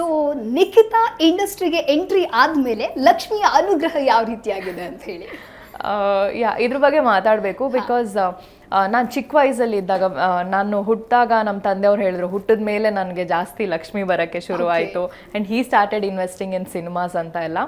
So Nikhita ಇಂಡಸ್ಟ್ರಿಗೆ entry ಆದ್ಮೇಲೆ ಲಕ್ಷ್ಮಿಯ ಅನುಗ್ರಹ ಯಾವ ರೀತಿಯಾಗಿದೆ ಅಂತ ಹೇಳಿ. ಯಾ ಇದ್ರ ಬಗ್ಗೆ ಮಾತಾಡಬೇಕು ಬಿಕಾಸ್ ನಾನು ಚಿಕ್ಕ ವಯಸ್ಸಲ್ಲಿ ಇದ್ದಾಗ ನಾನು ಹುಟ್ಟಿದಾಗ ನಮ್ಮ ತಂದೆಯವ್ರು ಹೇಳಿದ್ರು ಹುಟ್ಟಿದ ಮೇಲೆ ನನಗೆ ಜಾಸ್ತಿ ಲಕ್ಷ್ಮಿ ಬರೋಕ್ಕೆ ಶುರು ಆಯಿತು and he started investing in cinemas ಅಂತ ಎಲ್ಲ.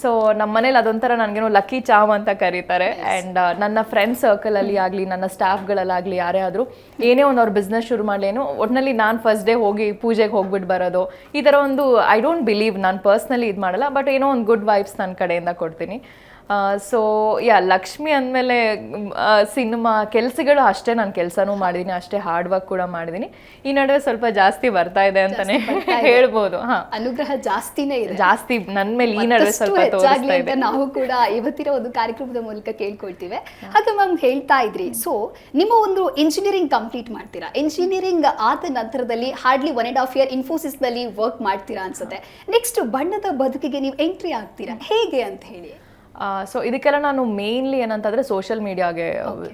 ಸೊ ನಮ್ಮ ಮನೇಲಿ ಅದೊಂಥರ ನನಗೇನೋ ಲಕ್ಕಿ ಚಾವ್ ಅಂತ ಕರೀತಾರೆ. ಆ್ಯಂಡ್ ನನ್ನ ಫ್ರೆಂಡ್ ಸರ್ಕಲಲ್ಲಿ ಆಗಲಿ ನನ್ನ ಸ್ಟಾಫ್ಗಳಲ್ಲಾಗಲಿ ಯಾರೇ ಆದರೂ ಏನೇ ಒಂದು ಅವ್ರ ಬಿಸ್ನೆಸ್ ಶುರು ಮಾಡಲೇನು ಒಟ್ಟಿನಲ್ಲಿ ನಾನು ಫಸ್ಟ್ ಡೇ ಹೋಗಿ ಪೂಜೆಗೆ ಹೋಗ್ಬಿಟ್ಟು ಬರೋದು. ಈ ಥರ ಒಂದು ಐ ಡೋಂಟ್ ಬಿಲೀವ್ ನಾನು ಪರ್ಸ್ನಲಿ ಇದು ಮಾಡಲ್ಲ ಬಟ್ ಏನೋ ಒಂದು ಗುಡ್ ವೈಬ್ಸ್ ನನ್ನ ಕಡೆಯಿಂದ ಕೊಡ್ತೀನಿ. ಸೊ ಯಾ ಲಕ್ಷ್ಮಿ ಅಂದಮೇಲೆ ಸಿನಿಮಾ ಕೆಲಸಗಳು ಅಷ್ಟೇ ನಾನು ಕೆಲಸನೂ ಮಾಡಿದ್ದೀನಿ ಅಷ್ಟೇ ಹಾರ್ಡ್ ವರ್ಕ್ ಕೂಡ ಮಾಡಿದ್ದೀನಿ ಈ ನಡುವೆ ಸ್ವಲ್ಪ ಜಾಸ್ತಿ ಬರ್ತಾ ಇದೆ ಅಂತಾನೆ ಹೇಳ್ಬೋದು ಹಾ. ಅನುಗ್ರಹ ಜಾಸ್ತಿನೇ ಇದೆ. ಜಾಸ್ತಿ ನನ್ನ ಮೇಲೆ ಈ ನಡುವೆ ಸ್ವಲ್ಪ ತೋರಿಸ್ತಾ ಇದೆ. ನಾವು ಕೂಡ ಇವತ್ತಿನ ಒಂದು ಕಾರ್ಯಕ್ರಮದ ಮೂಲಕ ಕೇಳ್ಕೊಳ್ತೀವಿ. ಹಾಗೆ ಮ್ಯಾಮ್ ಹೇಳ್ತಾ ಇದ್ರಿ ಸೊ ನಿಮ್ಮ ಒಂದು ಇಂಜಿನಿಯರಿಂಗ್ ಕಂಪ್ಲೀಟ್ ಮಾಡ್ತೀರಾ? ಇಂಜಿನಿಯರಿಂಗ್ ಆದ ನಂತರದಲ್ಲಿ hardly one and half year ಇನ್ಫೋಸಿಸ್ನಲ್ಲಿ work ಮಾಡ್ತೀರಾ ಅನ್ಸುತ್ತೆ. ನೆಕ್ಸ್ಟ್ ಬಣ್ಣದ ಬದುಕಿಗೆ ನೀವು ಎಂಟ್ರಿ ಆಗ್ತೀರಾ? ಹೇಗೆ ಅಂತ ಹೇಳಿ. ಸೊ ಇದಕ್ಕೆಲ್ಲ ನಾನು ಮೇನ್ಲಿ ಏನಂತಂದರೆ ಸೋಷಿಯಲ್ ಮೀಡಿಯಾಗೆ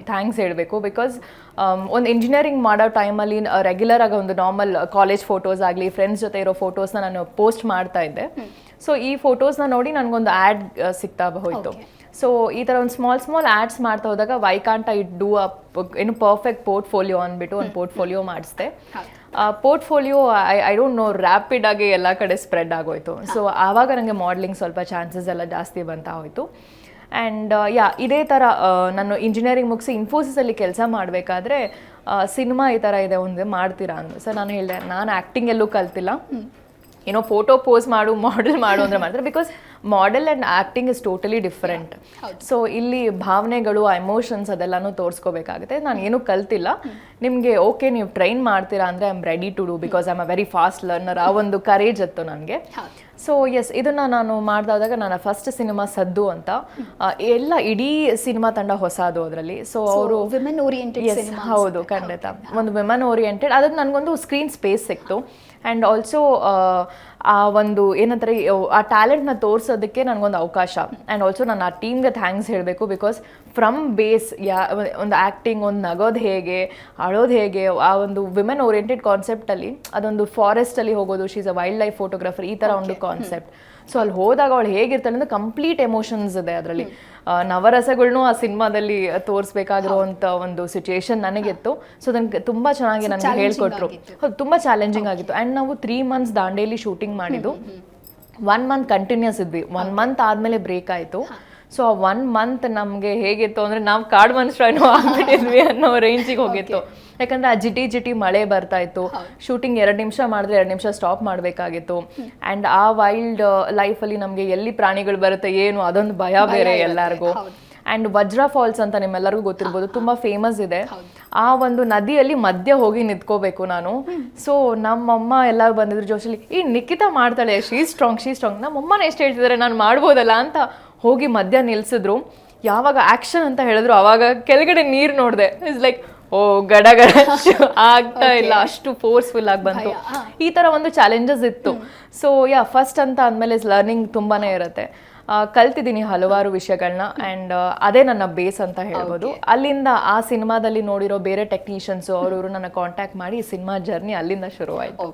ಥ್ಯಾಂಕ್ಸ್ ಹೇಳಬೇಕು. ಬಿಕಾಸ್ ಒಂದು ಇಂಜಿನಿಯರಿಂಗ್ ಮಾಡೋ ಟೈಮಲ್ಲಿ ರೆಗ್ಯುಲರ್ ಆಗಿ ಒಂದು ನಾರ್ಮಲ್ ಕಾಲೇಜ್ ಫೋಟೋಸ್ ಆಗಲಿ ಫ್ರೆಂಡ್ಸ್ ಜೊತೆ ಇರೋ ಫೋಟೋಸ್ನ ನಾನು ಪೋಸ್ಟ್ ಮಾಡ್ತಾ ಇದ್ದೆ. ಸೊ ಈ ಫೋಟೋಸ್ನ ನೋಡಿ ನನಗೊಂದು ಆ್ಯಡ್ ಸಿಗ್ತಾ ಹೋಯಿತು. ಸೊ ಈ ಥರ ಒಂದು ಸ್ಮಾಲ್ ಸ್ಮಾಲ್ ಆ್ಯಡ್ಸ್ ಮಾಡ್ತಾ ಹೋದಾಗ why can't I do uh ಏನು ಪರ್ಫೆಕ್ಟ್ ಪೋರ್ಟ್ಫೋಲಿಯೋ ಅಂದ್ಬಿಟ್ಟು ಒಂದು portfolio ಮಾಡಿಸ್ದೆ. Portfolio I I don't know rapid ಆಗಿ ಎಲ್ಲ ಕಡೆ ಸ್ಪ್ರೆಡ್ ಆಗೋಯ್ತು. ಸೊ ಆವಾಗ ನನಗೆ ಮಾಡಲಿಂಗ್ ಸ್ವಲ್ಪ ಚಾನ್ಸಸ್ ಎಲ್ಲ ಜಾಸ್ತಿ ಬಂತಾ ಹೋಯಿತು. ಆ್ಯಂಡ್ ಯಾ ಇದೇ ಥರ ನಾನು ಇಂಜಿನಿಯರಿಂಗ್ ಮುಗಿಸಿ ಇನ್ಫೋಸಿಸಲ್ಲಿ ಕೆಲಸ ಮಾಡಬೇಕಾದ್ರೆ ಸಿನಿಮಾ ಈ ಥರ ಇದೆ ಒಂದು ಮಾಡ್ತೀರಾ ಅಂದ್ರೆ ಸರ್ ನಾನು ಹೇಳಿದೆ ನಾನು ಆ್ಯಕ್ಟಿಂಗ್ ಎಲ್ಲೂ ಕಲ್ತಿಲ್ಲ. ಏನೋ ಫೋಟೋ ಪೋಸ್ ಮಾಡು ಮಾಡೆಲ್ ಮಾಡು ಅಂದರೆ ಮಾಡ್ತಾರೆ because model and acting is totally different so ಇಲ್ಲಿ ಭಾವನೆಗಳು ಎಮೋಷನ್ಸ್ ಅದೆಲ್ಲನೂ ತೋರಿಸ್ಕೋಬೇಕಾಗುತ್ತೆ. ನಾನು ಏನೂ ಕಲ್ತಿಲ್ಲ. ನಿಮಗೆ ಓಕೆ ನೀವು ಟ್ರೈನ್ ಮಾಡ್ತೀರಾ ಅಂದರೆ I am ready to do because I am a very fast learner ಆ ಒಂದು ಕರೇಜ್ ಇತ್ತು ನನಗೆ. ಸೊ ಎಸ್ ಇದನ್ನು ನಾನು ಮಾಡ್ದಾದಾಗ ನನ್ನ ಫಸ್ಟ್ ಸಿನಿಮಾ ಸದ್ದು ಅಂತ. ಎಲ್ಲ ಇಡೀ ಸಿನಿಮಾ ತಂಡ ಹೊಸದು ಅದರಲ್ಲಿ. ಸೊ ಅವರು ವಿಮೆನ್ ಓರಿಯೆಂಟೆಡ್ ಹೌದು ಖಂಡಿತ. ಒಂದು ವಿಮೆನ್ ಓರಿಯೆಂಟೆಡ್ ಅದಕ್ಕೆ ನನಗೊಂದು ಸ್ಕ್ರೀನ್ ಸ್ಪೇಸ್ ಸಿಕ್ತು. ಆ್ಯಂಡ್ ಆಲ್ಸೋ ಆ ಒಂದು ಏನಂತಾರೆ ಆ ಟ್ಯಾಲೆಂಟ್ನ ತೋರಿಸೋದಕ್ಕೆ ನನಗೊಂದು ಅವಕಾಶ. ಆ್ಯಂಡ್ ಆಲ್ಸೋ ನಾನು ಆ ಟೀಮ್ಗೆ ಥ್ಯಾಂಕ್ಸ್ ಹೇಳಬೇಕು ಬಿಕಾಸ್ ಫ್ರಮ್ ಬೇಸ್ ಯಾ ಒಂದು ಆ್ಯಕ್ಟಿಂಗ್ ಒಂದು ನಗೋದು ಹೇಗೆ ಅಳೋದು ಹೇಗೆ ಆ ಒಂದು ವಿಮೆನ್ ಓರಿಯೆಂಟೆಡ್ ಕಾನ್ಸೆಪ್ಟಲ್ಲಿ ಅದೊಂದು ಫಾರೆಸ್ಟಲ್ಲಿ ಹೋಗೋದು ಶೀಸ್ ಅ ವೈಲ್ಡ್ ಲೈಫ್ ಫೋಟೋಗ್ರಾಫರ್ ಈ ಥರ ಒಂದು ಕಾನ್ಸೆಪ್ಟ್ ಸೊ ಅಲ್ಲಿ ಹೋದಾಗ ಅವಳು ಹೇಗಿರ್ತಾಳೆ ಅಂದರೆ ಕಂಪ್ಲೀಟ್ ಎಮೋಷನ್ಸ್ ಇದೆ ಅದರಲ್ಲಿ. ನವರಸಗಳ್ನು ಆ ಸಿನಿಮಾದಲ್ಲಿ ತೋರಿಸ್ಬೇಕಾಗಿರುವಂಥ ಒಂದು ಸಿಚುಯೇಷನ್ ನನಗಿತ್ತು. ಸೊ ನನಗೆ ತುಂಬ ಚೆನ್ನಾಗಿ ನನಗೆ ಹೇಳ್ಕೊಟ್ರು. ಹೌದು ತುಂಬ ಚಾಲೆಂಜಿಂಗ್ ಆಗಿತ್ತು. ಆ್ಯಂಡ್ ನಾವು ತ್ರೀ ಮಂತ್ಸ್ ದಾಂಡೇಲಿ ಶೂಟಿಂಗ್ ಮಾಡಿದ್ದು. ಒನ್ ಮಂತ್ ಕಂಟಿನ್ಯೂಸ್ ಇದ್ವಿ. ಒನ್ ಮಂತ್ ಆದಮೇಲೆ ಬ್ರೇಕ್ ಆಯ್ತು. ಸೊ ಆ ಒನ್ ಮಂತ್ ನಮಗೆ ಹೇಗಿತ್ತು ಅಂದ್ರೆ ನಾವು ಕಾಡ್ ಮನುಷ್ಯನೂ ಆಗ್ಬಿಟ್ಟಿದ್ವಿ ಅನ್ನೋ ರೇಂಜಿಗೆ ಹೋಗಿತ್ತು. ಯಾಕಂದ್ರೆ ಆ ಜಿಟಿ ಜಿಟಿ ಮಳೆ ಬರ್ತಾ ಇತ್ತು. ಶೂಟಿಂಗ್ ಎರಡು ನಿಮಿಷ ಮಾಡಿದ್ರೆ ಎರಡು ನಿಮಿಷ ಸ್ಟಾಪ್ ಮಾಡಬೇಕಾಗಿತ್ತು. ಅಂಡ್ ಆ ವೈಲ್ಡ್ ಲೈಫಲ್ಲಿ ನಮಗೆ ಎಲ್ಲಿ ಪ್ರಾಣಿಗಳು ಬರುತ್ತೆ ಏನು ಅದೊಂದು ಭಯ ಬೇರೆ ಎಲ್ಲರಿಗೂ. ಆ್ಯಂಡ್ ವಜ್ರ ಫಾಲ್ಸ್ ಅಂತ ನಿಮ್ಮೆಲ್ಲರಿಗೂ ಗೊತ್ತಿರ್ಬೋದು ತುಂಬ ಫೇಮಸ್ ಇದೆ. ಆ ಒಂದು ನದಿಯಲ್ಲಿ ಮಧ್ಯ ಹೋಗಿ ನಿಂತ್ಕೋಬೇಕು ನಾನು. ಸೊ ನಮ್ಮಮ್ಮ ಎಲ್ಲ ಬಂದಿದ್ರು ಜೋಶಲ್ಲಿ ಈ ನಿಖಿತಾ ಮಾಡ್ತಾಳೆ ಶೀ ಸ್ಟ್ರಾಂಗ್ ಶೀ ಸ್ಟ್ರಾಂಗ್ ನಮ್ಮಮ್ಮನ ಎಷ್ಟು ಹೇಳ್ತಿದ್ದಾರೆ ನಾನು ಮಾಡ್ಬೋದಲ್ಲ ಅಂತ ಹೋಗಿ ಮಧ್ಯ ನಿಲ್ಸಿದ್ರು. ಯಾವಾಗ ಆ್ಯಕ್ಷನ್ ಅಂತ ಹೇಳಿದ್ರು ಅವಾಗ ಕೆಳಗಡೆ ನೀರು ನೋಡಿದೆ. ಇಸ್ ಲೈಕ್ ಓ ಗಡ ಗಡ ಆಗ್ತಾ ಇಲ್ಲ ಅಷ್ಟು ಫೋರ್ಸ್ಫುಲ್ ಆಗಿ ಬಂತು. ಈ ತರ ಒಂದು ಚಾಲೆಂಜಸ್ ಇತ್ತು. ಸೊ ಯಾ ಫಸ್ಟ್ ಅಂತ ಅಂದಮೇಲೆ ಲರ್ನಿಂಗ್ ತುಂಬಾನೇ ಇರುತ್ತೆ. ಕಲ್ತಿದ್ದೀನಿ ಹಲವಾರು ವಿಷಯಗಳನ್ನ ಆ್ಯಂಡ್ ಅದೇ ನನ್ನ ಬೇಸ್ ಅಂತ ಹೇಳ್ಬೋದು. ಅಲ್ಲಿಂದ ಆ ಸಿನಿಮಾದಲ್ಲಿ ನೋಡಿರೋ ಬೇರೆ ಟೆಕ್ನಿಷಿಯನ್ಸು ಅವರು ನನ್ನ ಕಾಂಟ್ಯಾಕ್ಟ್ ಮಾಡಿ ಸಿನಿಮಾ ಜರ್ನಿ ಅಲ್ಲಿಂದ ಶುರುವಾಯಿತು.